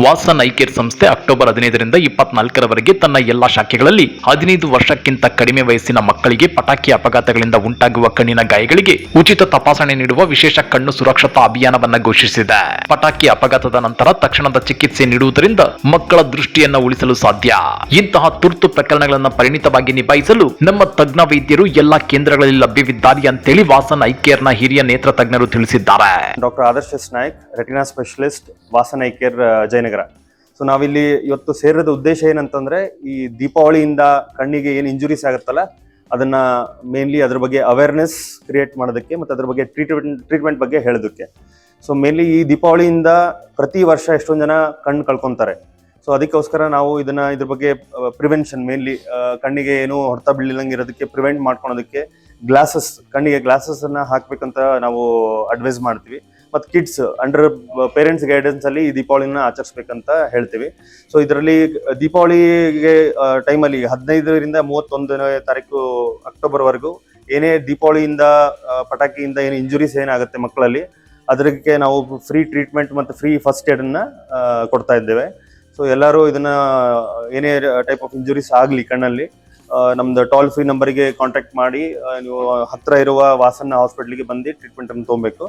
Vasan iCare ಸಂಸ್ಥೆ October ಹದಿನೈದರಿಂದ ಇಪ್ಪತ್ನಾಲ್ಕರವರೆಗೆ ತನ್ನ ಎಲ್ಲಾ ಶಾಖೆಗಳಲ್ಲಿ ಹದಿನೈದು ವರ್ಷಕ್ಕಿಂತ ಕಡಿಮೆ ವಯಸ್ಸಿನ ಮಕ್ಕಳಿಗೆ ಪಟಾಕಿ ಅಪಘಾತಗಳಿಂದ ಉಂಟಾಗುವ ಕಣ್ಣಿನ ಗಾಯಗಳಿಗೆ ಉಚಿತ ತಪಾಸಣೆ ನೀಡುವ ವಿಶೇಷ ಕಣ್ಣು ಸುರಕ್ಷತಾ ಅಭಿಯಾನವನ್ನು ಘೋಷಿಸಿದೆ. ಪಟಾಕಿ ಅಪಘಾತದ ನಂತರ ತಕ್ಷಣದ ಚಿಕಿತ್ಸೆ ನೀಡುವುದರಿಂದ ಮಕ್ಕಳ ದೃಷ್ಟಿಯನ್ನು ಉಳಿಸಲು ಸಾಧ್ಯ. ಇಂತಹ ತುರ್ತು ಪ್ರಕರಣಗಳನ್ನು ಪರಿಣಿತವಾಗಿ ನಿಭಾಯಿಸಲು ನಮ್ಮ ತಜ್ಞ ವೈದ್ಯರು ಎಲ್ಲಾ ಕೇಂದ್ರಗಳಲ್ಲಿ ಲಭ್ಯವಿದ್ದಾರೆ ಅಂತೇಳಿ ವಾಸನ್ ಐಕೇರ್ನ ಹಿರಿಯ ನೇತ್ರ ತಜ್ಞರು ತಿಳಿಸಿದ್ದಾರೆ. Doctor Adarsh ಸ್ನಾಯಕ್ Naik, retina specialist Vasan eye care Jayanagar so ನಾವಿಲ್ಲಿ ಇವತ್ತು ಸೇರಿದ ಉದ್ದೇಶ ಏನಂತಂದ್ರೆ, ಈ ದೀಪಾವಳಿಯಿಂದ ಕಣ್ಣಿಗೆ ಏನು ಇಂಜುರೀಸ್ ಆಗುತ್ತಲ್ಲ, ಅದನ್ನ ಮೇನ್ಲಿ ಅದ್ರ ಬಗ್ಗೆ ಅವೇರ್ನೆಸ್ ಕ್ರಿಯೇಟ್ ಮಾಡೋದಕ್ಕೆ ಮತ್ತು ಅದ್ರ ಬಗ್ಗೆ ಟ್ರೀಟ್ಮೆಂಟ್ ಟ್ರೀಟ್ಮೆಂಟ್ ಬಗ್ಗೆ ಹೇಳೋದಕ್ಕೆ. ಸೊ ಮೇನ್ಲಿ ಈ ದೀಪಾವಳಿಯಿಂದ ಪ್ರತಿ ವರ್ಷ ಎಷ್ಟೊಂದು ಜನ ಕಣ್ಣು ಕಳ್ಕೊತಾರೆ. ಸೊ ಅದಕ್ಕೋಸ್ಕರ ನಾವು ಇದನ್ನ ಇದ್ರ ಬಗ್ಗೆ ಪ್ರಿವೆನ್ಷನ್ ಮೇನ್ಲಿ ಕಣ್ಣಿಗೆ ಏನು ಹೊಡೆತ ಬೀಳಿಲ್ಲಂಗೆ ಇರೋದಕ್ಕೆ ಪ್ರಿವೆಂಟ್ ಮಾಡ್ಕೊಳೋದಕ್ಕೆ ಗ್ಲಾಸಸ್ ಕಣ್ಣಿಗೆ ಗ್ಲಾಸಸ್ ಅನ್ನ ಹಾಕ್ಬೇಕಂತ ನಾವು ಅಡ್ವೈಸ್ ಮಾಡ್ತೀವಿ. ಮತ್ತು ಕಿಡ್ಸ್ ಅಂಡರ್ ಪೇರೆಂಟ್ಸ್ ಗೈಡೆನ್ಸ್ ಅಲ್ಲಿ ಈ ದೀಪಾವಳಿನ ಆಚರಿಸ್ಬೇಕಂತ ಹೇಳ್ತೀವಿ. ಸೊ ಇದರಲ್ಲಿ ದೀಪಾವಳಿಗೆ ಟೈಮಲ್ಲಿ ಹದಿನೈದರಿಂದ ಮೂವತ್ತೊಂದನೇ ತಾರೀಕು ಅಕ್ಟೋಬರ್ವರೆಗೂ ಏನೇ ದೀಪಾವಳಿಯಿಂದ ಪಟಾಕಿಯಿಂದ ಏನು ಇಂಜುರೀಸ್ ಏನಾಗುತ್ತೆ ಮಕ್ಕಳಲ್ಲಿ ಅದಕ್ಕೆ ನಾವು ಫ್ರೀ ಟ್ರೀಟ್ಮೆಂಟ್ ಮತ್ತು ಫ್ರೀ ಫಸ್ಟ್ ಏಡನ್ನು ಕೊಡ್ತಾ ಇದ್ದೇವೆ. ಸೊ ಎಲ್ಲರೂ ಇದನ್ನ, ಏನೇ ಟೈಪ್ ಆಫ್ ಇಂಜುರೀಸ್ ಆಗಲಿ ಕಣ್ಣಲ್ಲಿ ನಮ್ದು ಟೋಲ್ ಫ್ರೀ ನಂಬರಿಗೆ ಕಾಂಟ್ಯಾಕ್ಟ್ ಮಾಡಿ ನೀವು ಹತ್ತಿರ ಇರುವ ವಾಸನ್ನ ಹಾಸ್ಪಿಟ್ಲಿಗೆ ಬಂದು ಟ್ರೀಟ್ಮೆಂಟನ್ನು ತೊಗೊಬೇಕು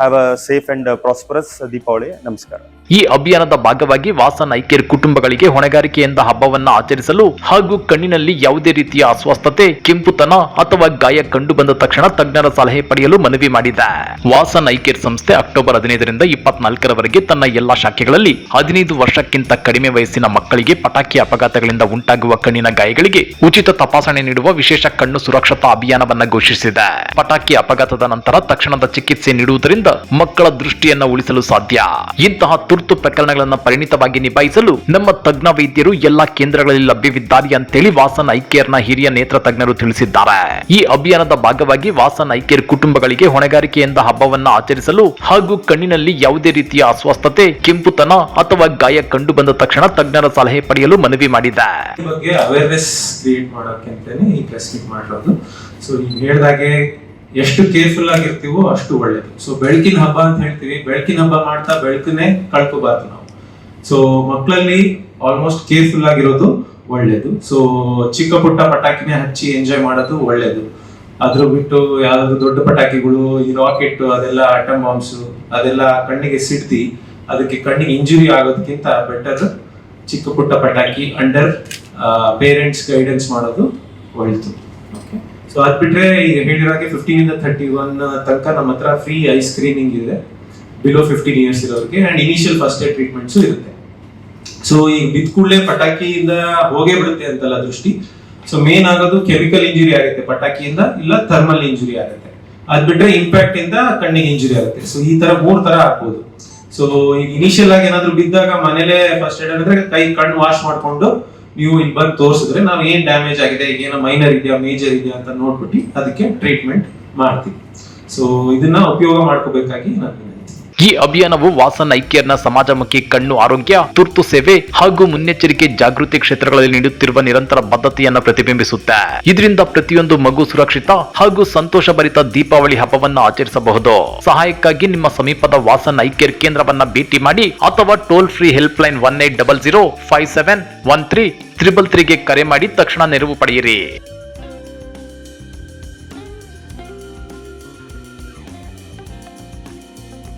have a safe and prosperous Deepavali ನಮಸ್ಕಾರ ಈ ಅಭಿಯಾನದ ಭಾಗವಾಗಿ ವಾಸನ್ ಐಕೇರ್ ಕುಟುಂಬಗಳಿಗೆ ಹೊಣೆಗಾರಿಕೆಯಿಂದ ಹಬ್ಬವನ್ನ ಆಚರಿಸಲು ಹಾಗೂ ಕಣ್ಣಿನಲ್ಲಿ ಯಾವುದೇ ರೀತಿಯ ಅಸ್ವಸ್ಥತೆ, ಕೆಂಪುತನ ಅಥವಾ ಗಾಯ ಕಂಡು ಬಂದ ತಕ್ಷಣ ತಜ್ಞರ ಸಲಹೆ ಪಡೆಯಲು ಮನವಿ ಮಾಡಿದೆ. ವಾಸನ್ ಐಕೇರ್ ಸಂಸ್ಥೆ ಅಕ್ಟೋಬರ್ ಹದಿನೈದರಿಂದ ಇಪ್ಪತ್ನಾಲ್ಕರವರೆಗೆ ತನ್ನ ಎಲ್ಲಾ ಶಾಖೆಗಳಲ್ಲಿ ಹದಿನೈದು ವರ್ಷಕ್ಕಿಂತ ಕಡಿಮೆ ವಯಸ್ಸಿನ ಮಕ್ಕಳಿಗೆ ಪಟಾಕಿ ಅಪಘಾತಗಳಿಂದ ಉಂಟಾಗುವ ಕಣ್ಣಿನ ಗಾಯಗಳಿಗೆ ಉಚಿತ ತಪಾಸಣೆ ನೀಡುವ ವಿಶೇಷ ಕಣ್ಣು ಸುರಕ್ಷತಾ ಅಭಿಯಾನವನ್ನ ಘೋಷಿಸಿದೆ. ಪಟಾಕಿ ಅಪಘಾತದ ನಂತರ ತಕ್ಷಣದ ಚಿಕಿತ್ಸೆ ನೀಡುವುದರಿಂದ ಮಕ್ಕಳ ದೃಷ್ಟಿಯನ್ನ ಉಳಿಸಲು ಸಾಧ್ಯ. ಇಂತಹ ಪ್ರಕರಣಗಳನ್ನು ಪರಿಣಿತವಾಗಿ ನಿಭಾಯಿಸಲು ನಮ್ಮ ತಜ್ಞ ವೈದ್ಯರು ಎಲ್ಲಾ ಕೇಂದ್ರಗಳಲ್ಲಿ ಲಭ್ಯವಿದ್ದಾರೆ ಅಂತೇಳಿ ವಾಸನ್ ಐಕೇರ್ನ ಹಿರಿಯ ನೇತ್ರ ತಜ್ಞರು ತಿಳಿಸಿದ್ದಾರೆ. ಈ ಅಭಿಯಾನದ ಭಾಗವಾಗಿ ವಾಸನ್ ಐಕೇರ್ ಕುಟುಂಬಗಳಿಗೆ ಹೊಣೆಗಾರಿಕೆಯಿಂದ ಹಬ್ಬವನ್ನ ಆಚರಿಸಲು ಹಾಗೂ ಕಣ್ಣಿನಲ್ಲಿ ಯಾವುದೇ ರೀತಿಯ ಅಸ್ವಸ್ಥತೆ, ಕೆಂಪುತನ ಅಥವಾ ಗಾಯ ಕಂಡು ಬಂದ ತಕ್ಷಣ ತಜ್ಞರ ಸಲಹೆ ಪಡೆಯಲು ಮನವಿ ಮಾಡಿದೆ. ಅವೇರ್ನೆಸ್ ಕ್ರಿಯೇಟ್ ಮಾಡೋಕೆ ಅಂತಾನೆ ಈ ಸೊ ಈಗ ಹೇಳ್ದಾಗೆ ಎಷ್ಟು ಕೇರ್ಫುಲ್ ಆಗಿರ್ತೀವೋ ಅಷ್ಟು ಒಳ್ಳೇದು. ಸೊ ಬೆಳಕಿನ ಹಬ್ಬ ಅಂತ ಹೇಳ್ತೀವಿ. ಬೆಳಕಿನ ಹಬ್ಬ ಮಾಡ್ತಾ ಬೆಳಕನ್ನೇ ಕಳ್ಕೋಬಾರ್ದು ನಾವು. ಸೊ ಮಕ್ಕಳಲ್ಲಿ ಆಲ್ಮೋಸ್ಟ್ ಕೇರ್ಫುಲ್ ಆಗಿರೋದು ಒಳ್ಳೇದು. ಸೊ ಚಿಕ್ಕ ಪುಟ್ಟ ಪಟಾಕಿನೇ ಹಚ್ಚಿ ಎಂಜಾಯ್ ಮಾಡೋದು ಒಳ್ಳೇದು. ಅದ್ರ ಬಿಟ್ಟು ಯಾವ್ದಾದ್ರು ದೊಡ್ಡ ಪಟಾಕಿಗಳು, ಈ ರಾಕೆಟ್ ಅದೆಲ್ಲ ಆಟಮ್ ಬಾಂಬ್ಸ್ ಅದೆಲ್ಲ ಕಣ್ಣಿಗೆ ಸಿಡ್ತಿ, ಅದಕ್ಕೆ ಕಣ್ಣಿಗೆ ಇಂಜುರಿ ಆಗೋದಕ್ಕಿಂತ ಬೆಟರ್ ಚಿಕ್ಕ ಪುಟ್ಟ ಪಟಾಕಿ ಅಂಡರ್ ಪೇರೆಂಟ್ಸ್ ಗೈಡೆನ್ಸ್ ಮಾಡೋದು ಒಳ್ಳೆದು. ಓಕೆ ಸೊ ಅದ್ ಬಿಟ್ರೆ ಈಗ ಫಿಫ್ಟೀನ್ ಇಂದ ಥರ್ಟಿ ಒನ್ ತನಕ ನಮ್ಮ ಹತ್ರ ಫ್ರೀ ಐ ಸ್ಕ್ರೀನಿಂಗ್ ಇದೆ. ಬಿಲೋ ಫಿಫ್ಟೀನ್ ಇಯರ್ಸ್ ಇರೋರಿಗೆ and initial first aid treatments ಇರುತ್ತೆ. ಸೊ ಈಗ ಬಿದ್ದ ಕೂಡಲೇ ಪಟಾಕಿಯಿಂದ ಹೋಗೇ ಬಿಡುತ್ತೆ ಅಂತಲ್ಲ ದೃಷ್ಟಿ. ಸೊ ಮೇನ್ ಆಗೋದು ಕೆಮಿಕಲ್ ಇಂಜುರಿ ಆಗುತ್ತೆ ಪಟಾಕಿಯಿಂದ, ಇಲ್ಲ ಥರ್ಮಲ್ ಇಂಜುರಿ ಆಗುತ್ತೆ. ಅದ್ ಬಿಟ್ರೆ ಇಂಪ್ಯಾಕ್ಟ್ ಇಂದ ಕಣ್ಣಿಗೆ ಇಂಜುರಿ ಆಗುತ್ತೆ. ಸೊ ಈ ತರ ಮೂರ್ ತರ ಆಗ್ಬೋದು. ಸೊ ಈಗ ಇನಿಷಿಯಲ್ ಆಗಿ ಏನಾದ್ರು ಬಿದ್ದಾಗ ಮನೇಲೆ ಫಸ್ಟ್ ಏಡ್ ಅಂದ್ರೆ ಕೈ, ಕಣ್ಣು ವಾಶ್ ಮಾಡ್ಕೊಂಡು ನೀವು ಇಲ್ಲಿ ಬಂದು ತೋರಿಸಿದ್ರೆ ನಾವು ಏನ್ ಡ್ಯಾಮೇಜ್ ಆಗಿದೆ, ಏನೋ ಮೈನರ್ ಇದೆಯಾ ಮೇಜರ್ ಇದೆಯಾ ಅಂತ ನೋಡ್ಬಿಟ್ಟು ಅದಕ್ಕೆ ಟ್ರೀಟ್ಮೆಂಟ್ ಮಾಡ್ತೀವಿ ಸೊ ಇದನ್ನ ಉಪಯೋಗ ಮಾಡ್ಕೋಬೇಕಾಗಿ ನಾನು. ಈ ಅಭಿಯಾನವು ವಾಸನ್ ಐಕ್ಯರ್ನ ಸಮಾಜಮುಖಿ, ಕಣ್ಣು ಆರೋಗ್ಯ, ತುರ್ತು ಸೇವೆ ಹಾಗೂ ಮುನ್ನೆಚ್ಚರಿಕೆ ಜಾಗೃತಿ ಕ್ಷೇತ್ರಗಳಲ್ಲಿ ನೀಡುತ್ತಿರುವ ನಿರಂತರ ಬದ್ಧತೆಯನ್ನು ಪ್ರತಿಬಿಂಬಿಸುತ್ತೆ. ಇದರಿಂದ ಪ್ರತಿಯೊಂದು ಮಗು ಸುರಕ್ಷಿತ ಹಾಗೂ ಸಂತೋಷಭರಿತ ದೀಪಾವಳಿ ಹಬ್ಬವನ್ನ ಆಚರಿಸಬಹುದು. ಸಹಾಯಕ್ಕಾಗಿ ನಿಮ್ಮ ಸಮೀಪದ ವಾಸನ್ ಐಕ್ಯರ್ ಕೇಂದ್ರವನ್ನ ಭೇಟಿ ಮಾಡಿ ಅಥವಾ toll free help line one eight double zero five seven one three triple ತ್ರೀಗೆ ಕರೆ ಮಾಡಿ ತಕ್ಷಣ ನೆರವು ಪಡೆಯಿರಿ.